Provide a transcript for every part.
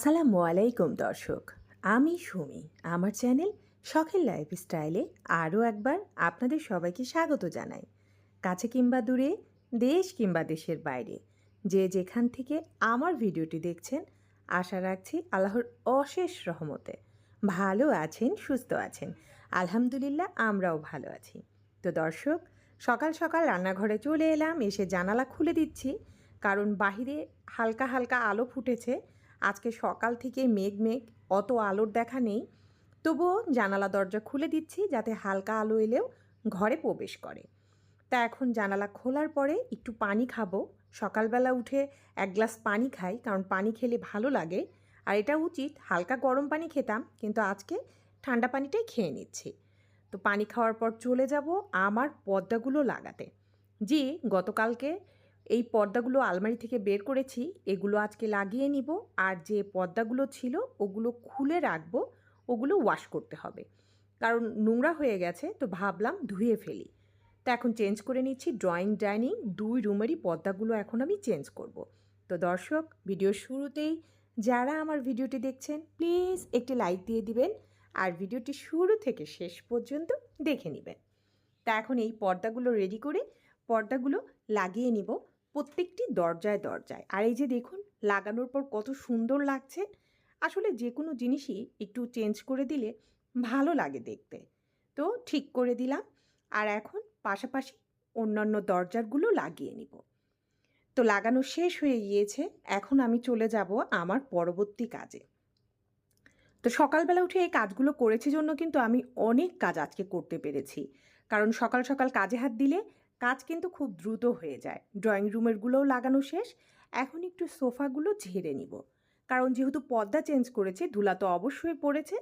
আসসালামু আলাইকুম, দর্শক। আমি সুমি। আমার চ্যানেল শখের লাইফস্টাইলে আরও একবার আপনাদের সবাইকে স্বাগত জানাই। কাছে কিংবা দূরে, দেশ কিংবা দেশের বাইরে। যে যেখান থেকে আমার ভিডিওটি দেখছেন, আশা রাখছি আল্লাহর অশেষ রহমতে ভালো আছেন, সুস্থ আছেন। আলহামদুলিল্লাহ, আমরাও ভালো আছি। তো দর্শক, সকাল সকাল রান্নাঘরে চলে এলাম, এসে জানালা খুলে দিচ্ছি। কারণ বাহিরে হালকা হালকা আলো ফুটেছে। আজকে সকাল থেকে মেঘ মেঘ, অত আলোর দেখা নেই। তবুও জানালা দরজা খুলে দিচ্ছি যাতে হালকা আলো এলেও ঘরে প্রবেশ করে। তা এখন জানালা খোলার পরে একটু পানি খাব। সকালবেলা উঠে এক গ্লাস পানি খাই, কারণ পানি খেলে ভালো লাগে। আর এটা উচিত, হালকা গরম পানি খেতাম, কিন্তু আজকে ঠান্ডা পানিটাই খেয়ে নিচ্ছি। তো পানি খাওয়ার পর চলে যাব আমার পর্দাগুলো লাগাতে। জি, গতকালকে এই পর্দাগুলো আলমারি থেকে বের করেছি, এগুলো আজকে লাগিয়ে নিব। আর যে পর্দাগুলো ছিল, ওগুলো খুলে রাখব, ওগুলো ওয়াশ করতে হবে। কারণ নোংরা হয়ে গেছে, তো ভাবলাম ধুয়ে ফেলি। তো এখন চেঞ্জ করে নিচ্ছি ড্রয়িং ডাইনিং দুই রুমেরই পর্দাগুলো এখন আমি চেঞ্জ করব। তো দর্শক ভিডিও শুরুতেই যারা আমার ভিডিওটি দেখছেন প্লিজ একটি লাইক দিয়ে দিবেন। আর ভিডিওটি শুরু থেকে শেষ পর্যন্ত দেখে নেবেন। তা এখন এই পর্দাগুলো রেডি করে পর্দাগুলো লাগিয়ে নিব। প্রত্যেকটি দরজায় দরজায়। আর এই যে দেখুন, লাগানোর পর কত সুন্দর লাগছে। আসলে যে কোনো জিনিসই একটু চেঞ্জ করে দিলে ভালো লাগে দেখতে। তো ঠিক করে দিলাম। আর এখন পাশাপাশি অন্যান্য দরজারগুলো লাগিয়ে নিব। তো লাগানো শেষ হয়ে গিয়েছে। এখন আমি চলে যাব আমার পরবর্তী কাজে। তো সকালবেলা উঠে এই কাজগুলো করেছি জন্য কিন্তু আমি অনেক কাজ আজকে করতে পেরেছি। কারণ সকাল সকাল কাজে হাত দিলে কাজ কিন্তু খুব দ্রুত হয়ে যায়। ড্রয়িং রুমেরগুলোও লাগানো শেষ। এখন একটু সোফাগুলো ঝেড়ে নিব। কারণ যেহেতু পর্দা চেঞ্জ করেছে, ধুলা তো অবশ্যই পড়েছে,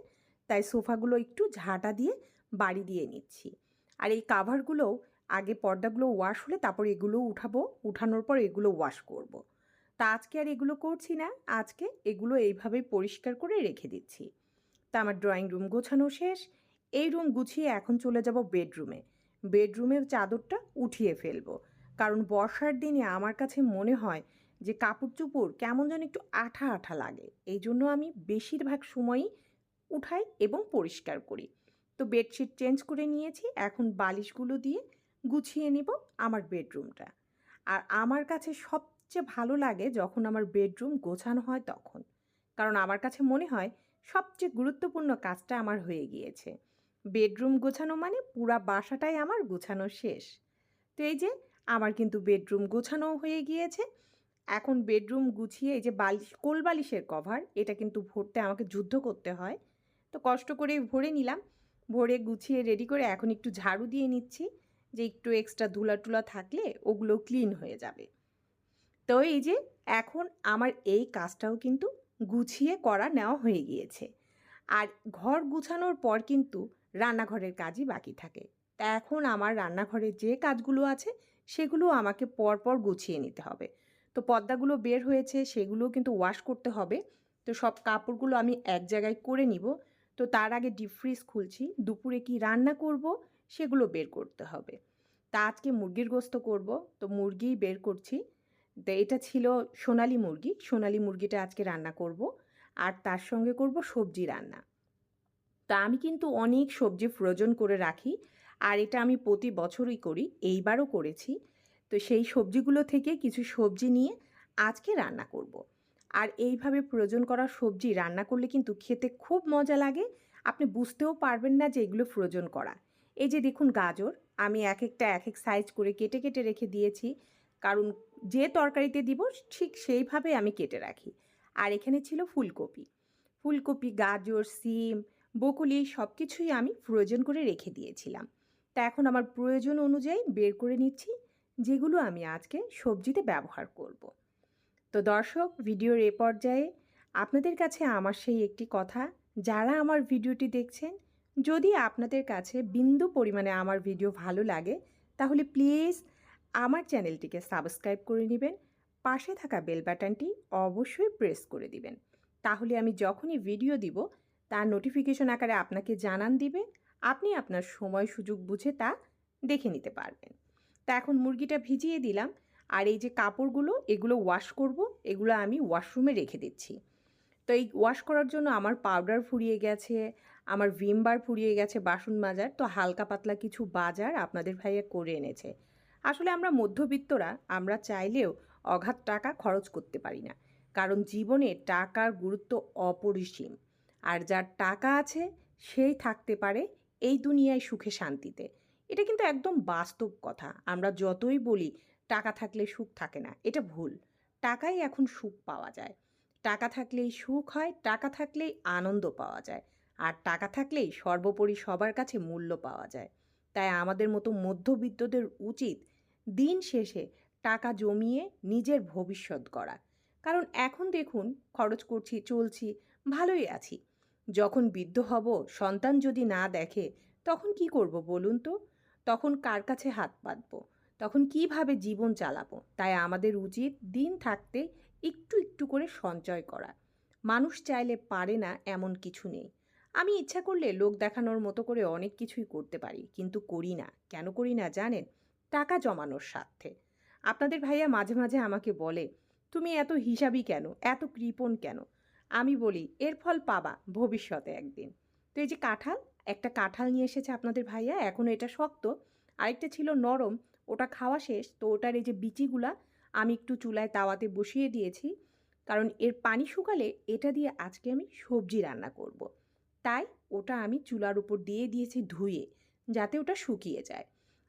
তাই সোফাগুলো একটু ঝাঁটা দিয়ে বাড়ি দিয়ে নিচ্ছি। আর এই কাভারগুলোও, আগে পর্দাগুলো ওয়াশ হলে তারপর এগুলো উঠাবো। উঠানোর পর এগুলো ওয়াশ করব। তা আজকে আর এগুলো করছি না। আজকে এগুলো এইভাবেই পরিষ্কার করে রেখে দিচ্ছি। তা আমার ড্রয়িং রুম গোছানো শেষ। এই রুম গুছিয়ে এখন চলে যাব বেডরুমে। বেডরুমের চাদরটা উঠিয়ে ফেলব। কারণ বর্ষার দিনে আমার কাছে মনে হয় যে কাপড় চুপড় কেমন যেন একটু আঠা আঠা লাগে। এই জন্য আমি বেশিরভাগ সময়ই উঠাই এবং পরিষ্কার করি। তো বেডশিট চেঞ্জ করে নিয়েছি, এখন বালিশগুলো দিয়ে গুছিয়ে নিব আমার বেডরুমটা। আর আমার কাছে সবচেয়ে ভালো লাগে যখন আমার বেডরুম গোছানো হয় তখন। কারণ আমার কাছে মনে হয় সবচেয়ে গুরুত্বপূর্ণ কাজটা আমার হয়ে গিয়েছে। বেডরুম গোছানো মানে পুরা বাসাটাই আমার গোছানো শেষ। তো এই যে, আমার কিন্তু বেডরুম গোছানোও হয়ে গিয়েছে। এখন বেডরুম গুছিয়ে এই যে বালিশ, কোল বালিশের কভার, এটা কিন্তু ভরতে আমাকে যুদ্ধ করতে হয়। তো কষ্ট করে ভরে নিলাম। ভরে গুছিয়ে রেডি করে এখন একটু ঝাড়ু দিয়ে নিচ্ছি। যে একটু এক্সট্রা ধুলা টুলা থাকলে ওগুলো ক্লিন হয়ে যাবে। তো এই যে, এখন আমার এই কাজটাও কিন্তু গুছিয়ে করা নেওয়া হয়ে গিয়েছে। আর ঘর গুছানোর পর কিন্তু রান্নাঘরের কাজই বাকি থাকে। তা এখন আমার রান্নাঘরে যে কাজগুলো আছে, সেগুলো আমাকে পরপর গুছিয়ে নিতে হবে। তো পর্দাগুলো বের হয়েছে সেগুলো কিন্তু ওয়াশ করতে হবে। তো সব কাপড়গুলো আমি এক জায়গায় করে নিব। তো তার আগে ডিপ ফ্রিজ খুলছি। দুপুরে কি রান্না করব, সেগুলো বের করতে হবে। তা আজকে মুরগির গোস্ত করব। তো মুরগিই বের করছি। তো এটা ছিল সোনালি মুরগি। সোনালি মুরগিটা আজকে রান্না করব। আর তার সঙ্গে করব সবজি রান্না। তা আমি কিন্তু অনেক সবজি ফ্রোজন করে রাখি। আর এটা আমি প্রতি বছরই করি, এইবারও করেছি। তো সেই সবজিগুলো থেকে কিছু সবজি নিয়ে আজকে রান্না করব। আর এইভাবে প্রয়োজন করা সবজি রান্না করলে কিন্তু খেতে খুব মজা লাগে। আপনি বুঝতেও পারবেন না যে এগুলো ফ্রোজন করা। এই যে দেখুন গাজর, আমি এক একটা, এক এক সাইজ করে কেটে কেটে রেখে দিয়েছি। কারণ যে তরকারিতে দিব, ঠিক সেইভাবে আমি কেটে রাখি। আর এখানে ছিল ফুলকপি। ফুলকপি, গাজর, সিম বকুলি সব কিছুই আমি প্রয়োজন করে রেখে দিয়েছিলাম তা এখন আমার প্রয়োজন অনুযায়ী বের করে নিচ্ছি, যেগুলো আমি আজকে সবজিতে ব্যবহার করব। তো দর্শক, ভিডিওর এ পর্যায়ে আপনাদের কাছে আমার সেই একটি কথা, যারা আমার ভিডিওটি দেখছেন, যদি আপনাদের কাছে বিন্দু পরিমাণে আমার ভিডিও ভালো লাগে, তাহলে প্লিজ আমার চ্যানেলটিকে সাবস্ক্রাইব করে নেবেন, পাশে থাকা বেল বাটনটি অবশ্যই প্রেস করে দিবেন তাহলে আমি যখনই ভিডিও দিব তার নোটিফিকেশন আকারে আপনাকে জানান দিবে। আপনি আপনার সময় সুযোগ বুঝে তা দেখে নিতে পারবেন। তা এখন মুরগিটা ভিজিয়ে দিলাম। আর এই যে কাপড়গুলো, এগুলো ওয়াশ করব। এগুলো আমি ওয়াশরুমে রেখে দিচ্ছি। তো এই ওয়াশ করার জন্য আমার পাউডার ফুরিয়ে গেছে, আমার ভিম বার ফুরিয়ে গেছে বাসন মাজার। তো হালকা পাতলা কিছু বাজার আপনাদের ভাইয়া করে এনেছে। আসলে আমরা মধ্যবিত্তরা, আমরা চাইলেও অগাধ টাকা খরচ করতে পারি না। কারণ জীবনে টাকার গুরুত্ব অপরিসীম। আর যার টাকা আছে, সেই থাকতে পারে এই দুনিয়ায় সুখে শান্তিতে। এটা কিন্তু একদম বাস্তব কথা। আমরা যতই বলি, টাকা থাকলে সুখ থাকে না, এটা ভুল। টাকাই এখন সুখ পাওয়া যায়। টাকা থাকলেই সুখ হয়, টাকা থাকলেই আনন্দ পাওয়া যায়। আর টাকা থাকলেই সর্বোপরি সবার কাছে মূল্য পাওয়া যায়। তাই আমাদের মতো মধ্যবিত্তদের উচিত দিন শেষে টাকা জমিয়ে নিজের ভবিষ্যৎ গড়া। কারণ এখন দেখুন, খরচ করছি, চলছি, ভালোই আছি। যখন বৃদ্ধ হব, সন্তান যদি না দেখে, তখন কি করব বলুন তো? তখন কার কাছে হাত পাতবো তখন কীভাবে জীবন চালাবো? তাই আমাদের উচিত দিন থাকতে একটু একটু করে সঞ্চয় করা। মানুষ চাইলে পারে না এমন কিছু নেই। আমি ইচ্ছা করলে লোক দেখানোর মতো করে অনেক কিছুই করতে পারি, কিন্তু করি না। কেন করি না জানেন? টাকা জমানোর স্বার্থে। আপনাদের ভাইয়া মাঝে মাঝে আমাকে বলে, তুমি এত হিসাবই কেন? এত কৃপণ কেন? আমি বলি, এর ফল পাবা ভবিষ্যতে একদিন। তো এই যে কাঁঠাল, একটা কাঁঠাল নিয়ে এসেছে আপনাদের ভাইয়া এখনও এটা শক্ত। আরেকটা ছিল নরম, ওটা খাওয়া শেষ। তো ওটার এই যে বিচিগুলা আমি একটু চুলায় তাওয়াতে বসিয়ে দিয়েছি। কারণ এর পানি শুকালে এটা দিয়ে আজকে আমি সবজি রান্না করব। তাই ওটা আমি চুলার উপর দিয়ে দিয়েছি ধুয়ে, যাতে ওটা শুকিয়ে যায়।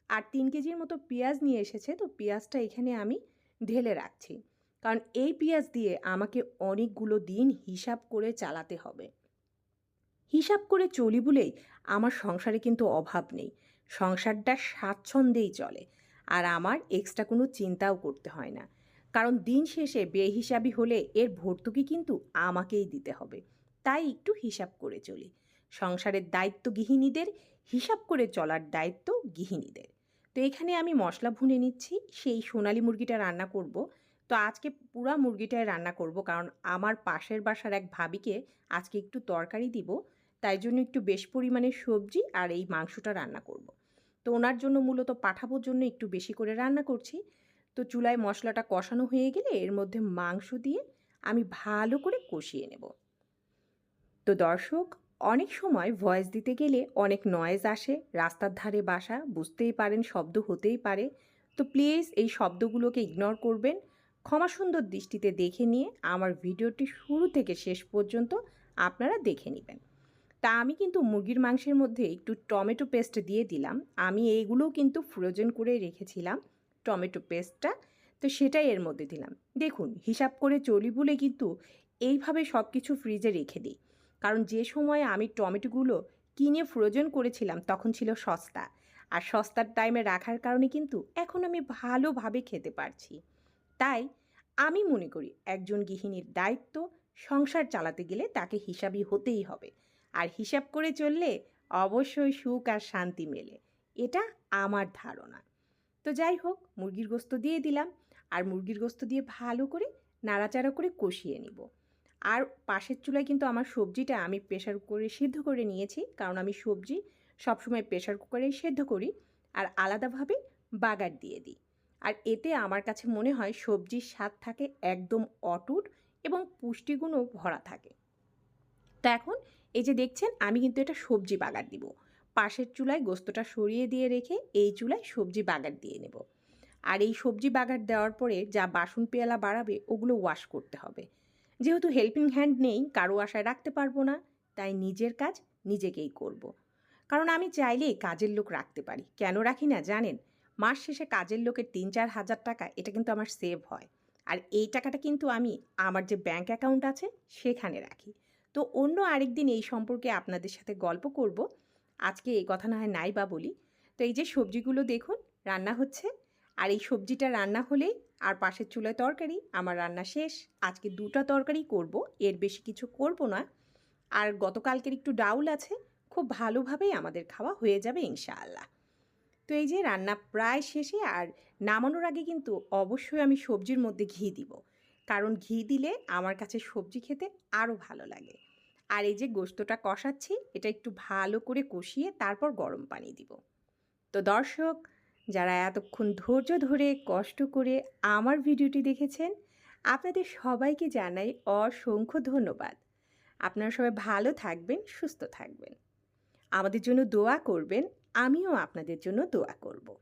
আর তিন কেজির মতো পেঁয়াজ নিয়ে এসেছে, তো পেঁয়াজটা এখানে আমি ঢেলে রাখছি। কারণ এই পেঁয়াজ দিয়ে আমাকে অনেকগুলো দিন হিসাব করে চালাতে হবে। হিসাব করে চলি বলেই আমার সংসারে কিন্তু অভাব নেই। সংসারটা স্বাচ্ছন্দ্যেই চলে আর আমার এক্সট্রা কোনো চিন্তাও করতে হয় না। কারণ দিন শেষে বেহিসাবি হলে এর ভর্তুকি কিন্তু আমাকেই দিতে হবে। তাই একটু হিসাব করে চলি। সংসারের দায়িত্ব গৃহিণীদের, হিসাব করে চলার দায়িত্ব গৃহিণীদের। তো এখানে আমি মশলা ভুনে নিচ্ছি, সেই সোনালি মুরগিটা রান্না করব। তো আজকে পুরা মুরগিটাই রান্না করব। কারণ আমার পাশের বাসার এক ভাবিকে আজকে একটু তরকারি দিব। তাই জন্য একটু বেশ পরিমাণে সবজি আর এই মাংসটা রান্না করব। তো ওনার জন্য মূলত পাঠাবোর জন্য একটু বেশি করে রান্না করছি। তো চুলায় মশলাটা কষানো হয়ে গেলে এর মধ্যে মাংস দিয়ে আমি ভালো করে কষিয়ে নেব। তো দর্শক, অনেক সময় ভয়েস দিতে গেলে অনেক নয়েজ আসে। রাস্তার ধারে বাসা, বুঝতেই পারেন, শব্দ হতেই পারে। তো প্লিজ এই শব্দগুলোকে ইগনোর করবেন। ক্ষমা সুন্দর দৃষ্টিতে দেখে নিয়ে আমার ভিডিওটি শুরু থেকে শেষ পর্যন্ত আপনারা দেখে নেবেন। তা আমি কিন্তু মুরগির মাংসের মধ্যে একটু টমেটো পেস্ট দিয়ে দিলাম। আমি এইগুলোও কিন্তু ফ্রোজেন করে রেখেছিলাম টমেটো পেস্টটা। তো সেটাই এর মধ্যে দিলাম। দেখুন, হিসাব করে চলি বলে কিন্তু এইভাবে সব কিছু ফ্রিজে রেখে দিই। কারণ যে সময়ে আমি টমেটোগুলো কিনে ফ্রোজেন করেছিলাম তখন ছিল সস্তা। আর সস্তার টাইমে রাখার কারণে কিন্তু এখন আমি ভালোভাবে খেতে পারছি। তাই আমি মনে করি একজন গৃহিণীর দায়িত্ব সংসার চালাতে গেলে তাকে হিসাবই হতেই হবে। আর হিসাব করে চললে অবশ্যই সুখ আর শান্তি মেলে। এটা আমার ধারণা। তো যাই হোক, মুরগির গোস্ত দিয়ে দিলাম। আর মুরগির গোস্ত দিয়ে ভালো করে নাড়াচাড়া করে কষিয়ে নিব। আর পাশের চুলায় কিন্তু আমার সবজিটা আমি প্রেশার কুকারে সিদ্ধ করে নিয়েছি। কারণ আমি সবজি সবসময় প্রেশার কুকারেই সেদ্ধ করি। আর আলাদাভাবে বাগার দিয়ে দিই। আর এতে আমার কাছে মনে হয় সবজির স্বাদ থাকে একদম অটুট এবং পুষ্টিগুণও ভরা থাকে। তা এখন এই যে দেখছেন, আমি কিন্তু এটা সবজি বাগার দিব। পাশের চুলায় গোস্তটা সরিয়ে দিয়ে রেখে এই চুলায় সবজি বাগার দিয়ে নেব। আর এই সবজি বাগার দেওয়ার পরে যা বাসন পেয়ালা বাড়াবে, ওগুলো ওয়াশ করতে হবে। যেহেতু হেল্পিং হ্যান্ড নেই, কারও আশায় রাখতে পারব না, তাই নিজের কাজ নিজেকেই করব। কারণ আমি চাইলেই কাজের লোক রাখতে পারি। কেন রাখি না জানেন? মাস শেষে কাজের লোকের তিন চার হাজার টাকা, এটা কিন্তু আমার সেভ হয়। আর এই টাকাটা কিন্তু আমি আমার যে ব্যাংক অ্যাকাউন্ট আছে, সেখানে রাখি। তো অন্য আরেক দিন এই সম্পর্কে আপনাদের সাথে গল্প করব। আজকে এই কথা না হয় নাই বা বলি। তো এই যে সবজিগুলো দেখুন, রান্না হচ্ছে। আর এই সবজিটা রান্না হলেই আর পাশের চুলায় তরকারি, আমার রান্না শেষ। আজকে দুটা তরকারি করব, এর বেশি কিছু করব না। আর গতকালকের একটু ডাউল আছে, খুব ভালোভাবেই আমাদের খাওয়া হয়ে যাবে ইনশাআল্লাহ। তো এই যে রান্না প্রায় শেষে আর নামানোর আগে কিন্তু অবশ্যই আমি সবজির মধ্যে ঘি দিব। কারণ ঘি দিলে আমার কাছে সবজি খেতে আরও ভালো লাগে। আর এই যে গোস্তটা কষাচ্ছি, এটা একটু ভালো করে কষিয়ে তারপর গরম পানি দিব। তো দর্শক, যারা এতক্ষণ ধৈর্য ধরে, কষ্ট করে আমার ভিডিওটি দেখেছেন, আপনাদের সবাইকে জানাই অসংখ্য ধন্যবাদ। আপনারা সবাই ভালো থাকবেন, সুস্থ থাকবেন। আমাদের জন্য দোয়া করবেন আমিও আপনাদের জন্য দোয়া করব।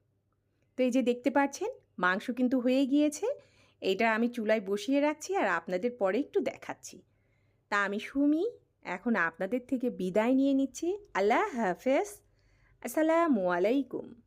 তো এই যে দেখতে পাচ্ছেন, মাংস কিন্তু হয়ে গিয়েছে। এটা আমি চুলায় বসিয়ে রাখছি আর আপনাদের পরে একটু দেখাচ্ছি। তা আমি সুমি, এখন আপনাদের থেকে বিদায় নিয়ে নিচ্ছি। আল্লাহ হাফেজ। আসসালামু আলাইকুম।